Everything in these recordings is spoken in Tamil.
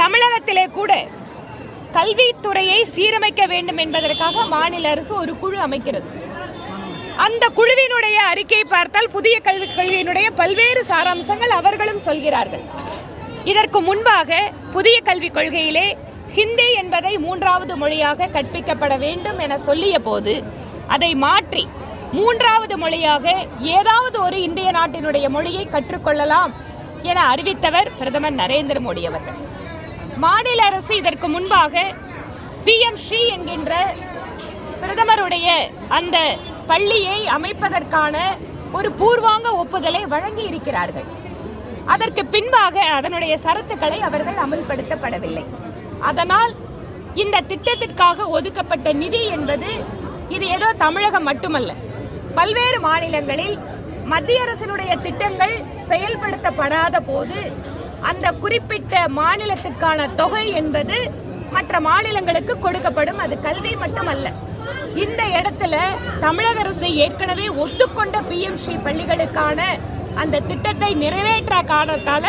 தமிழகத்திலே கூட கல்வித்துறையை சீரமைக்க வேண்டும் என்பதற்காக மாநில அரசு ஒரு குழு அமைக்கிறது. அந்த குழுவினுடைய அறிக்கையை பார்த்தால் புதிய கல்விக் கொள்கையினுடைய பல்வேறு சாராம்சங்கள் அவர்களும் சொல்கிறார்கள். இதற்கு முன்பாக புதிய கல்விக் கொள்கையிலே ஹிந்தி என்பதை மூன்றாவது மொழியாக கற்பிக்கப்பட வேண்டும் என சொல்லிய போது அதை மாற்றி மூன்றாவது மொழியாக ஏதாவது ஒரு இந்திய நாட்டினுடைய மொழியை கற்றுக்கொள்ளலாம் என அறிவித்தவர் பிரதமர் நரேந்திர மோடி அவர்கள். மாநில அரசு இதற்கு முன்பாக பிஎம் ஸ்ரீ என்கின்ற பிரதமருடைய அந்த பள்ளியை அமைப்பதற்கான ஒரு பூர்வாங்க ஒப்புதலை வழங்கி இருக்கிறார்கள் அதற்கு பின்பாக அதனுடைய சரத்துக்களை அவர்கள் அமல்படுத்தப்படவில்லை. அதனால் இந்த திட்டத்திற்காக ஒதுக்கப்பட்ட நிதி என்பது இது ஏதோ தமிழகம் மட்டுமல்ல. பல்வேறு மாநிலங்களில் மத்திய அரசினுடைய திட்டங்கள் செயல்படுத்தப்படாத போது அந்த குறிப்பிட்ட மாநிலத்திற்கான தொகை என்பது மற்ற மாநிலங்களுக்கு கொடுக்கப்படும் அது கல்வி மட்டுமல்ல. இந்த இடத்துல தமிழக அரசு ஏற்கனவே ஒத்துக்கொண்ட பிஎம்சி பள்ளிகளுக்கான அந்த திட்டத்தை நிறைவேற்ற காரணத்தால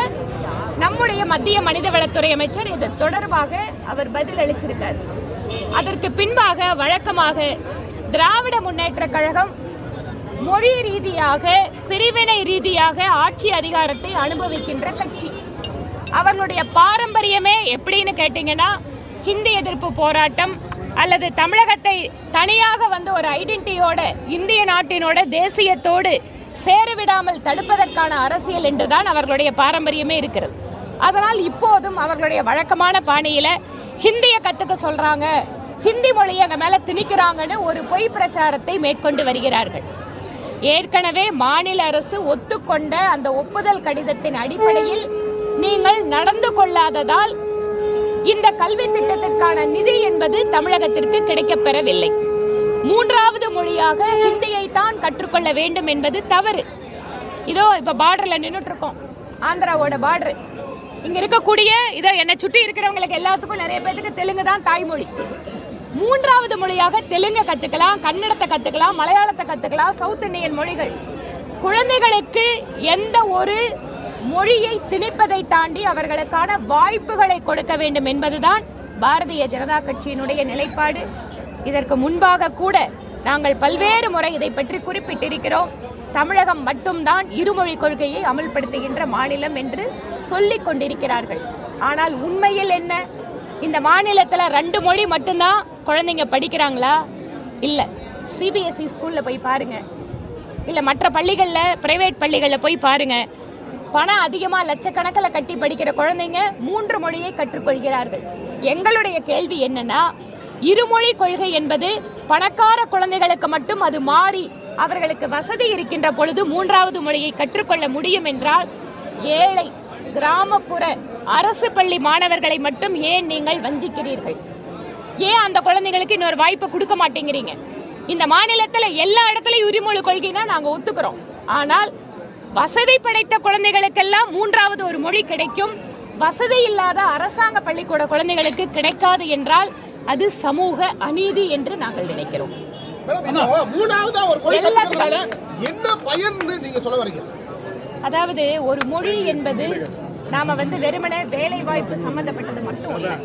நம்முடைய மத்திய மனிதவளத்துறை அமைச்சர் இது தொடர்பாக அவர் பதில் அளிச்சிருக்கார். அதற்கு பின்பாக வழக்கமாக திராவிட முன்னேற்ற கழகம் மொழி ரீதியாக பிரிவினை ரீதியாக ஆட்சி அதிகாரத்தை அனுபவிக்கின்ற கட்சி. அவர்களுடைய பாரம்பரியமே எப்படின்னு கேட்டிங்கன்னா ஹிந்தி எதிர்ப்பு போராட்டம் அல்லது தமிழகத்தை தனியாக வந்து ஒரு ஐடென்டிட்டியோட இந்திய நாட்டினோட தேசியத்தோடு சேரவிடாமல் தடுப்பதற்கான அரசியல் என்றுதான் அவர்களுடைய பாரம்பரியமே இருக்கிறது. அதனால் இப்போதும் அவர்களுடைய வழக்கமான பாணியில் ஹிந்தியை கற்றுக்க சொல்கிறாங்க ஹிந்தி மொழியை எங்கள் மேலே திணிக்கிறாங்கன்னு ஒரு பொய் பிரச்சாரத்தை மேற்கொண்டு வருகிறார்கள். ஏற்கனவே மாநில அரசு ஒத்துக்கொண்ட அந்த ஒப்புதல் கடிதத்தின் அடிப்படையில் நீங்கள் நடந்து கொள்ளாததால் இந்த கல்வி திட்டத்திற்கான நிதி என்பது தமிழகத்திற்கு கிடைக்கப்பெறவில்லை. மூன்றாவது மொழியாக ஹிந்தியை தான் கற்றுக்கொள்ள வேண்டும் என்பது தவறு. இதோ இப்ப பார்டர்ல நின்றுட்டு இருக்கோம் ஆந்திராவோட பார்டர் இங்க இருக்கக்கூடிய இதோ என்னை சுற்றி இருக்கிறவங்களுக்கு எல்லாத்துக்கும் நிறைய பேருக்கு தெலுங்கு தான் தாய்மொழி. மூன்றாவது மொழியாக தெலுங்கை கத்துக்கலாம் கன்னடத்தை கத்துக்கலாம் மலையாளத்தை கத்துக்கலாம் சவுத் இந்தியன் மொழிகள். குழந்தைகளுக்கு எந்த ஒரு மொழியை திணிப்பதை தாண்டி அவர்களுக்கான வாய்ப்புகளை கொடுக்க வேண்டும் என்பதுதான் பாரதிய ஜனதா கட்சியினுடைய நிலைப்பாடு. இதற்கு முன்பாக கூட நாங்கள் பல்வேறு முறை இதை பற்றி குறிப்பிட்டிருக்கிறோம். தமிழகம் மட்டும்தான் இருமொழி கொள்கையை அமல்படுத்துகின்ற மாநிலம் என்று சொல்லிக் கொண்டிருக்கிறார்கள். ஆனால் உண்மையில் என்ன? இந்த மாநிலத்தில் ரெண்டு மொழி மட்டும்தான் குழந்தைங்க படிக்கிறாங்களா? இல்லை சிபிஎஸ்இ ஸ்கூலில் போய் பாருங்க. இல்லை மற்ற பள்ளிகளில் பிரைவேட் பள்ளிகளில் போய் பாருங்கள் பணம் அதிகமாக லட்சக்கணக்கில் கட்டி படிக்கிற குழந்தைங்க மூன்று மொழியை கற்றுக்கொள்கிறார்கள். எங்களுடைய கேள்வி என்னன்னா இருமொழி கொள்கை என்பது பணக்கார குழந்தைகளுக்கு மட்டும் அது மாறி அவர்களுக்கு வசதி இருக்கின்ற பொழுது மூன்றாவது மொழியை கற்றுக்கொள்ள முடியும் என்றால் ஏழை கிராமப்புற அரசு பள்ளி மாணவர்களை மட்டும் ஏன் நீங்கள் வஞ்சிக்கிறீர்கள்? ஏன் அந்த குழந்தைங்களுக்கு இன்னொரு வாய்ப்பை கொடுக்க மாட்டேங்கிறீங்க? இந்த மாநிலத்தில் எல்லா இடத்துலையும் உரிமொழி கொள்கைனா நாங்கள் ஒத்துக்கிறோம். ஆனால் வசதி படைத்த குழந்தைகளுக்கெல்லாம் மூன்றாவது ஒரு மொழி கிடைக்கும். வசதி இல்லாத அரசாங்க பள்ளிக்கூட குழந்தைகளுக்கு கிடைக்காது என்றால் அது சமூக அநீதி என்று நாங்கள் நினைக்கிறோம். அதாவது ஒரு மொழி என்பது நாம வந்து வெறுமனே வேலை வாய்ப்பு சம்பந்தப்பட்டது மட்டும் இல்லை.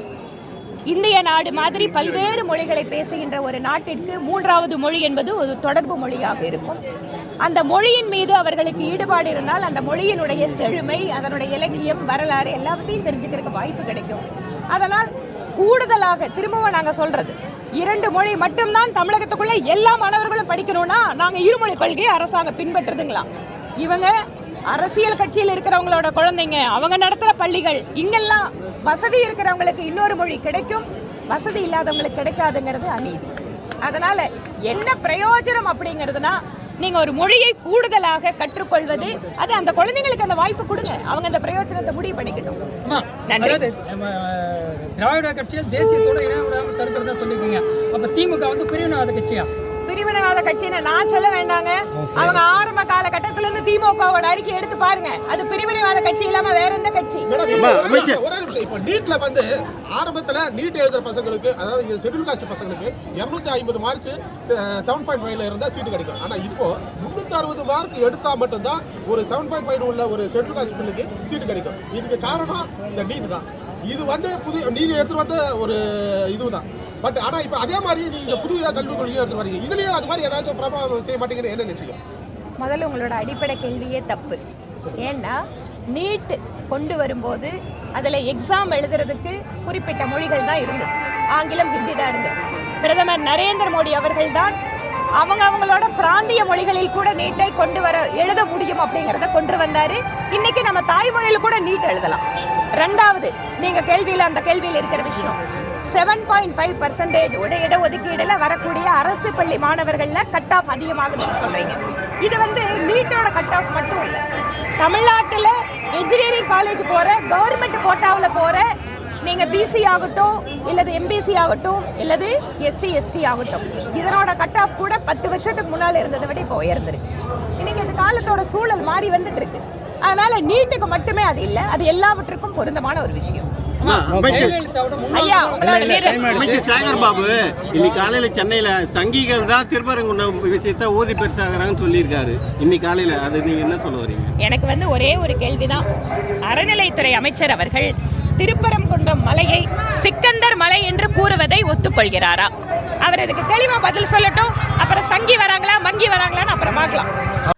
இந்திய நாடு மாதிரி பல்வேறு மொழிகளை பேசுகின்ற ஒரு நாட்டிற்கு மூன்றாவது மொழி என்பது ஒரு தொடர்பு மொழியாக இருக்கும். அந்த மொழியின் மீது அவர்களுக்கு ஈடுபாடு இருந்தால் அந்த மொழியினுடைய செழுமை அதனுடைய இலக்கியம் வரலாறு எல்லாத்தையும் தெரிஞ்சுக்கிறதுக்கு வாய்ப்பு கிடைக்கும். அதனால் கூடுதலாக திரும்பவும் நாங்கள் சொல்றது இரண்டு மொழி மட்டும்தான் தமிழகத்துக்குள்ள எல்லா மாணவர்களும் படிக்கணும்னா நாங்கள் இருமொழி கொள்கையை அரசாங்கம் பின்பற்றுதுங்களாம் இவங்க அரசியல் கட்சியில் இருக்கிறவங்களோட குழந்தைங்க அவங்க நடத்துற பள்ளிகள் இங்கெல்லாம் வசதி இருக்கிறவங்களுக்கு இன்னொரு மொழி கிடைக்கும். வசதி இல்லாதவங்களுக்கு கிடைக்காதுங்கிறது அநீதி. அதனால என்ன பிரயோஜனம் அப்படிங்கிறதுனா நீங்க ஒரு மொழியை கூடுதலாக கற்றுக்கொள்வது அது அந்த குழந்தைங்களுக்கு அந்த வாய்ப்பு கொடுங்க. அவங்க அந்த பிரயோஜனத்தை முடிவு பண்ணிக்கட்டும். திராவிட கட்சியில் தேசியத்தோட விடாம தடுக்கிறதா சொல்லிருக்கீங்க அப்ப திமுக வந்து பிரிவினவாத கட்சியா? பிரிவினவாத கட்சின்னு நான் சொல்ல வேண்டாங்க. அவங்க ஆரம்ப காலகட்டத்துல இருந்து திமுகவோட அறிக்கை எடுத்து பாருங்க. அது பிரிவினைவாத கட்சி இல்லாம வேற எந்த கட்சி? ஒரு நிமிஷம். இப்போ நீட்ல வந்து ஆரம்பத்துல நீட் எழுதுற பசங்களுக்கு அதாவது ஷெட்யூல் காஸ்ட் பசங்களுக்கு 250 ஐம்பது மார்க் செவன் பாயிண்ட் ஃபைவ்ல இருந்தா சீட்டு கிடைக்கும். ஆனா இப்போ முன்னூத்தி அறுபது மார்க் எடுத்தா மட்டும்தான் ஒரு செவன் பாயிண்ட் ஃபைவ் உள்ள ஒரு ஷெட்யூல் காஸ்ட் பிள்ளைக்கு சீட்டு கிடைக்கும். இதுக்கு காரணம் இந்த நீட் தான். இது வந்து புது நீங்க எடுத்துட்டு வந்த ஒரு இதுதான். பட் ஆனா இப்ப அதே மாதிரி இந்த புது கல்விக் கொள்கையை எடுத்து வரீங்க இதுலயும் அது மாதிரி ஏதாச்சும் பிரபாவம் செய்ய மாட்டீங்கன்னு என்ன நிச்சயம் முதல்ல உங்களோட அடிப்படை கேள்வியே தப்பு. ஏன்னா நீட் கொண்டு வரும்போது அதில் எக்ஸாம் எழுதுறதுக்கு குறிப்பிட்ட மொழிகள் தான் இருந்தது. ஆங்கிலம் ஹிந்தி தான் இருந்தது. பிரதமர் நரேந்திர மோடி அவர்கள் தான் அவங்க அவங்களோட பிராந்திய மொழிகளில் கூட நீட்டை கொண்டு வர எழுத முடியும் அப்படிங்கிறத கொண்டு வந்தாரு. இன்னைக்கு நம்ம தாய்மொழியில் கூட நீட் எழுதலாம். ரெண்டாவது நீங்க கேள்வியில் அந்த கேள்வியில் இருக்கிற விஷயம். செவன் பாயிண்ட் ஃபைவ் பர்சன்டேஜ் இட ஒதுக்கீடுல வரக்கூடிய அரசு பள்ளி மாணவர்கள்ல கட் ஆஃப் அதிகமாகுதுன்னு சொல்றீங்க. இது வந்து நீட்டோட கட் ஆஃப் மட்டும் இல்லை. தமிழ்நாட்டில் இன்ஜினியரிங் காலேஜ் போற கவர்மெண்ட் கோட்டாவில் போற நீங்க பிசி ஆகட்டும் இல்லது எம்பிசி ஆகட்டும் இல்லது எஸ்சி எஸ்டி ஆகட்டும். இதனோட கட் ஆஃப் கூட பத்து வருஷத்துக்கு முன்னால் இருந்ததை விட இப்போ உயர்ந்திருக்கு. இன்னைக்கு இந்த காலத்தோட சூழல் மாறி வந்துட்டு இருக்கு. அதனால நீட்டுக்கு மட்டுமே அது இல்லை. அது எல்லாவற்றுக்கும் பொருந்தமான ஒரு விஷயம். சேகர் பாபு இன்னைக்கு காலையில சென்னையில சங்கிகள் தான் திருப்பரங்குன்றம் விஷயத்த ஊதி பெருசாகிறாங்கன்னு சொல்லியிருக்காரு. இன்னைக்கு காலையில அது நீங்க என்ன சொல்ல வரீங்க? எனக்கு வந்து ஒரே ஒரு கேள்விதான். அறநிலைத்துறை அமைச்சர் அவர்கள் திருப்பரங்குன்றம் மலையை சிக்கந்தர் மலை என்று கூறுவதை ஒத்துக்கொள்கிறாரா? அவர் இதுக்கு தெளிவா பதில் சொல்லட்டும். அப்புறம் சங்கி வராங்களா மங்கி வராங்களான்னு அப்புறம் பார்க்கலாம்.